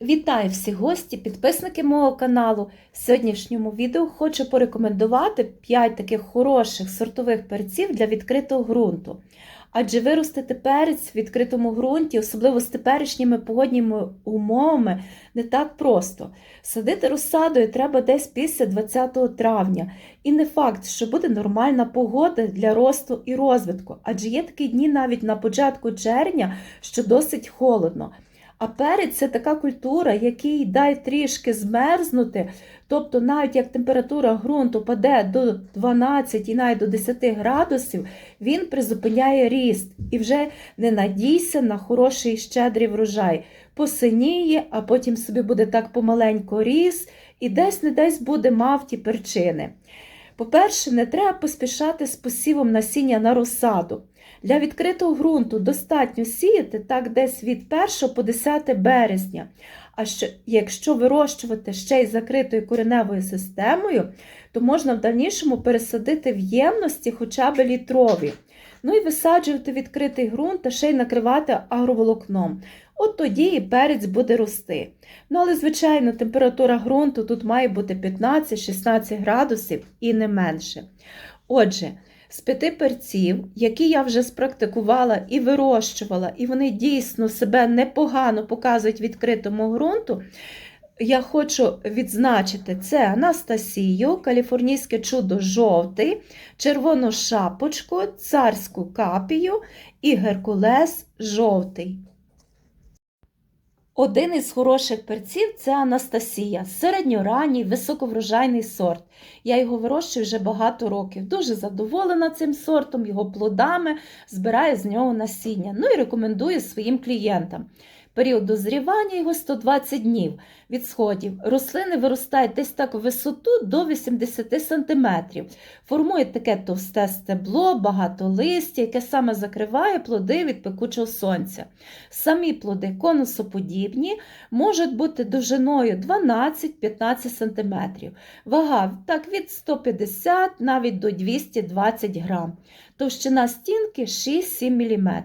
Вітаю всі гості, підписники мого каналу. В сьогоднішньому відео хочу порекомендувати 5 таких хороших сортових перців для відкритого ґрунту. Адже виростити перець в відкритому ґрунті, особливо з теперішніми погодніми умовами, не так просто. Садити розсадою треба десь після 20 травня. І не факт, що буде нормальна погода для росту і розвитку, адже є такі дні навіть на початку червня, що досить холодно. А перець це така культура, який дай трішки змерзнути, тобто навіть як температура ґрунту паде до 12 і навіть до 10 градусів, він призупиняє ріст і вже не надійся на хороший щедрий врожай. Посиніє, а потім собі буде так помаленько ріс, і десь не десь буде мав ті перчини. По-перше, не треба поспішати з посівом насіння на розсаду. Для відкритого ґрунту достатньо сіяти так десь від 1 по 10 березня. А що, якщо вирощувати ще й закритою кореневою системою, то можна в дальнішому пересадити в ємності хоча б літрові. Ну і висаджувати відкритий ґрунт та ще й накривати агроволокном. От тоді і перець буде рости. Ну, але, звичайно, температура ґрунту тут має бути 15-16 градусів і не менше. Отже, з п'яти перців, які я вже спрактикувала і вирощувала, і вони дійсно себе непогано показують відкритому ґрунту, я хочу відзначити це Анастасію, каліфорнійське чудо жовтий, червону шапочку, царську капію і геркулес жовтий. Один із хороших перців це Анастасія, середньоранній, високоврожайний сорт. Я його вирощую вже багато років. Дуже задоволена цим сортом, його плодами, збираю з нього насіння. Ну і рекомендую своїм клієнтам. Період дозрівання його 120 днів від сходів. Рослини виростають десь так в висоту до 80 см. Формує таке товсте стебло, багато листя, яке саме закриває плоди від пекучого сонця. Самі плоди конусоподібні, можуть бути довжиною 12-15 см. Вага так від 150 навіть до 220 грам. Товщина стінки 6-7 мм.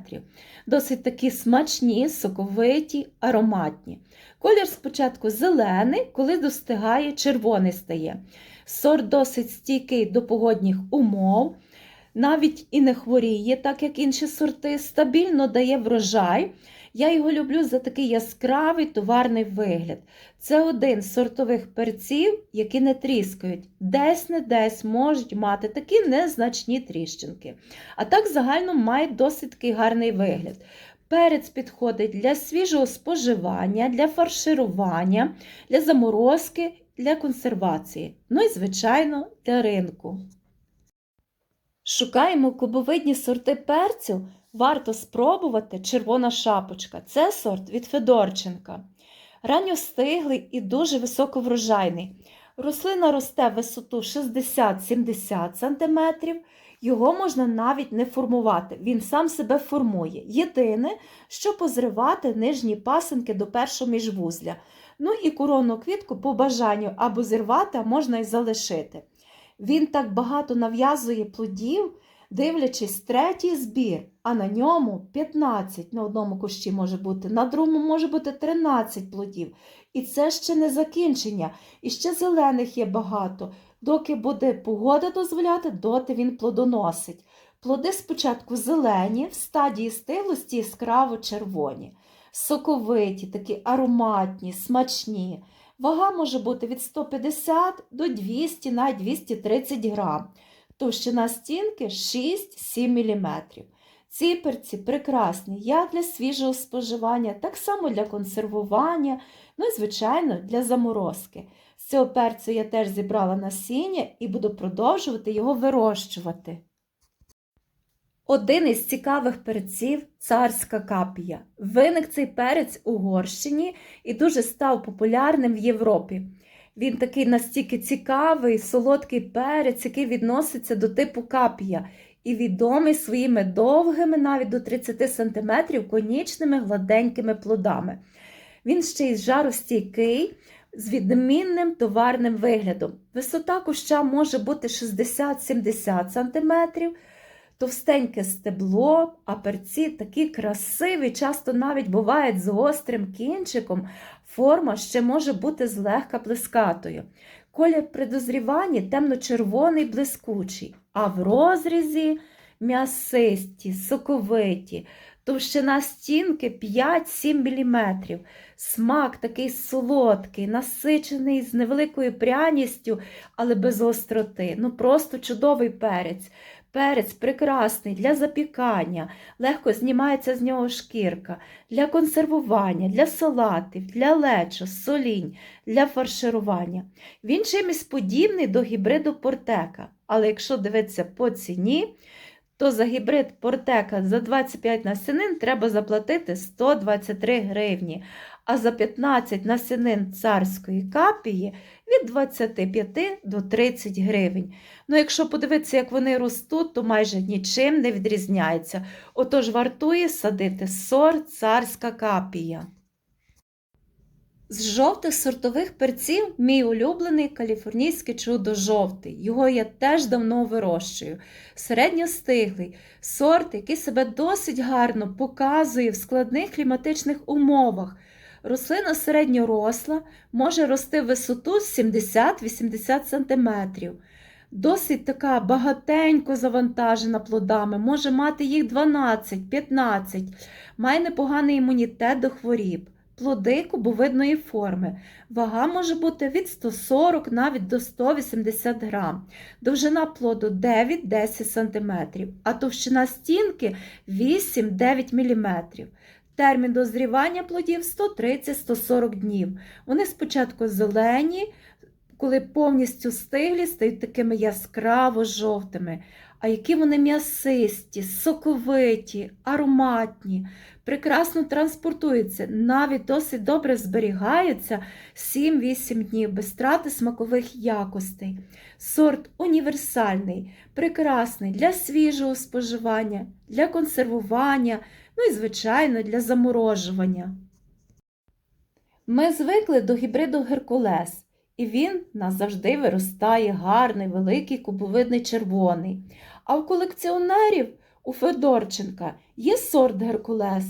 Досить такі смачні, соковиті, ароматні. Колір спочатку зелений, коли достигає, червоний стає. Сорт досить стійкий до погодних умов, навіть і не хворіє, так як інші сорти, стабільно дає врожай. Я його люблю за такий яскравий товарний вигляд. Це один з сортових перців, які не тріскають. Десь не десь можуть мати такі незначні тріщинки. А так загально має досить такий гарний вигляд. Перець підходить для свіжого споживання, для фарширування, для заморозки, для консервації. Ну і, звичайно, для ринку. Шукаємо кубовидні сорти перцю. Варто спробувати червона шапочка. Це сорт від Федорченка. Ранньостиглий і дуже високоврожайний. Рослина росте в висоту 60-70 см. Його можна навіть не формувати, він сам себе формує. Єдине, що позривати нижні пасинки до першого міжвузля. Ну і коронну квітку по бажанню або зірвати, а можна і залишити. Він так багато нав'язує плодів, дивлячись третій збір, а на ньому 15 на одному кущі може бути, на другому може бути 13 плодів. І це ще не закінчення. І ще зелених є багато. Доки буде погода дозволяти, доти він плодоносить. Плоди спочатку зелені, в стадії стиглості яскраво червоні, соковиті, такі ароматні, смачні. Вага може бути від 150 до 200, навіть 230 грам. Товщина стінки 6-7 мм. Ці перці прекрасні як для свіжого споживання, так само для консервування, ну і, звичайно, для заморозки. З цього перцю я теж зібрала насіння і буду продовжувати його вирощувати. Один із цікавих перців царська капія. Виник цей перець у Угорщині і дуже став популярним в Європі. Він такий настільки цікавий, солодкий перець, який відноситься до типу капія, і відомий своїми довгими, навіть до 30 см, конічними гладенькими плодами. Він ще й жаростійкий, з відмінним товарним виглядом. Висота куща може бути 60-70 см. товстеньке стебло, а перці такі красиві, часто навіть бувають з гострим кінчиком. Форма ще може бути злегка плескатою. Колір при темно-червоний блискучий, а в розрізі м'ясисті, соковиті, товщина стінки 5-7 мм. Смак такий солодкий, насичений з невеликою пряністю, але без остроти. Ну просто чудовий перець. Перець прекрасний для запікання, легко знімається з нього шкірка, для консервування, для салатів, для лечо, солінь, для фарширування. Він чимось подібний до гібриду портека, але якщо дивитися по ціні, то за гібрид портека за 25 насінин треба заплатити 123 гривні, а за 15 насінин царської капії від 25 до 30 гривень. Ну, якщо подивитися, як вони ростуть, то майже нічим не відрізняється. Отож вартує садити сорт царська капія. З жовтих сортових перців мій улюблений каліфорнійський чудо жовтий. Його я теж давно вирощую. Середньостиглий сорт, який себе досить гарно показує в складних кліматичних умовах. Рослина середньоросла, може рости в висоту 70-80 см. Досить така багатенько завантажена плодами, може мати їх 12-15, має непоганий імунітет до хворіб. Плоди кубовидної форми. Вага може бути від 140 навіть до 180 грам. Довжина плоду 9-10 см, а товщина стінки 8-9 мм. Термін дозрівання плодів 130-140 днів. Вони спочатку зелені, коли повністю стиглі, стають такими яскраво жовтими. А які вони м'ясисті, соковиті, ароматні, прекрасно транспортуються, навіть досить добре зберігаються 7-8 днів без страти смакових якостей. Сорт універсальний, прекрасний для свіжого споживання, для консервування, ну і, звичайно, для заморожування. Ми звикли до гібриду Геркулес. І він назавжди виростає гарний, великий кубовидний червоний. А у колекціонерів у Федорченка є сорт Геркулес,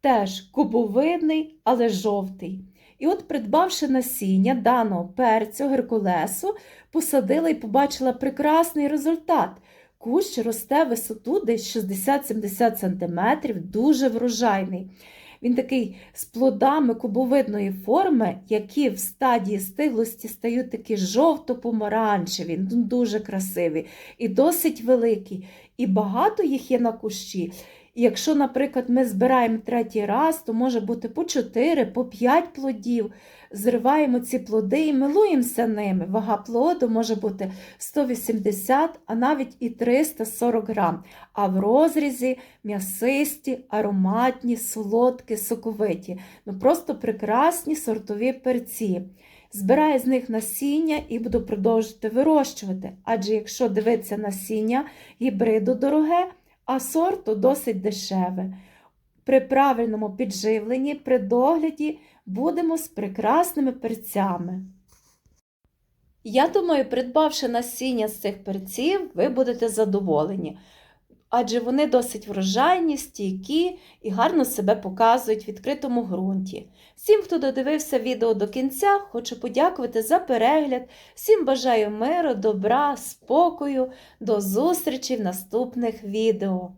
теж кубовидний, але жовтий. І от, придбавши насіння даного перцю Геркулесу, посадила і побачила прекрасний результат. Кущ росте висоту десь 60-70 см, дуже врожайний. Він такий з плодами кубовидної форми, які в стадії стиглості стають такі жовто-помаранчеві, дуже красивий і досить великий. І багато їх є на кущі. Якщо, наприклад, ми збираємо третій раз, то може бути по 4, по 5 плодів. Зриваємо ці плоди і милуємося ними. Вага плоду може бути 180, а навіть і 340 грам. А в розрізі м'ясисті, ароматні, солодкі, соковиті. Ну Просто прекрасні сортові перці. Збираю з них насіння і буду продовжувати вирощувати. Адже якщо дивитися насіння, гібриду дороге, а сорту досить дешеве. При правильному підживленні, при догляді будемо з прекрасними перцями. Я думаю, придбавши насіння з цих перців, ви будете задоволені. Адже вони досить врожайні, стійкі і гарно себе показують в відкритому ґрунті. Всім, хто додивився відео до кінця, хочу подякувати за перегляд. Всім бажаю миру, добра, спокою, до зустрічі в наступних відео.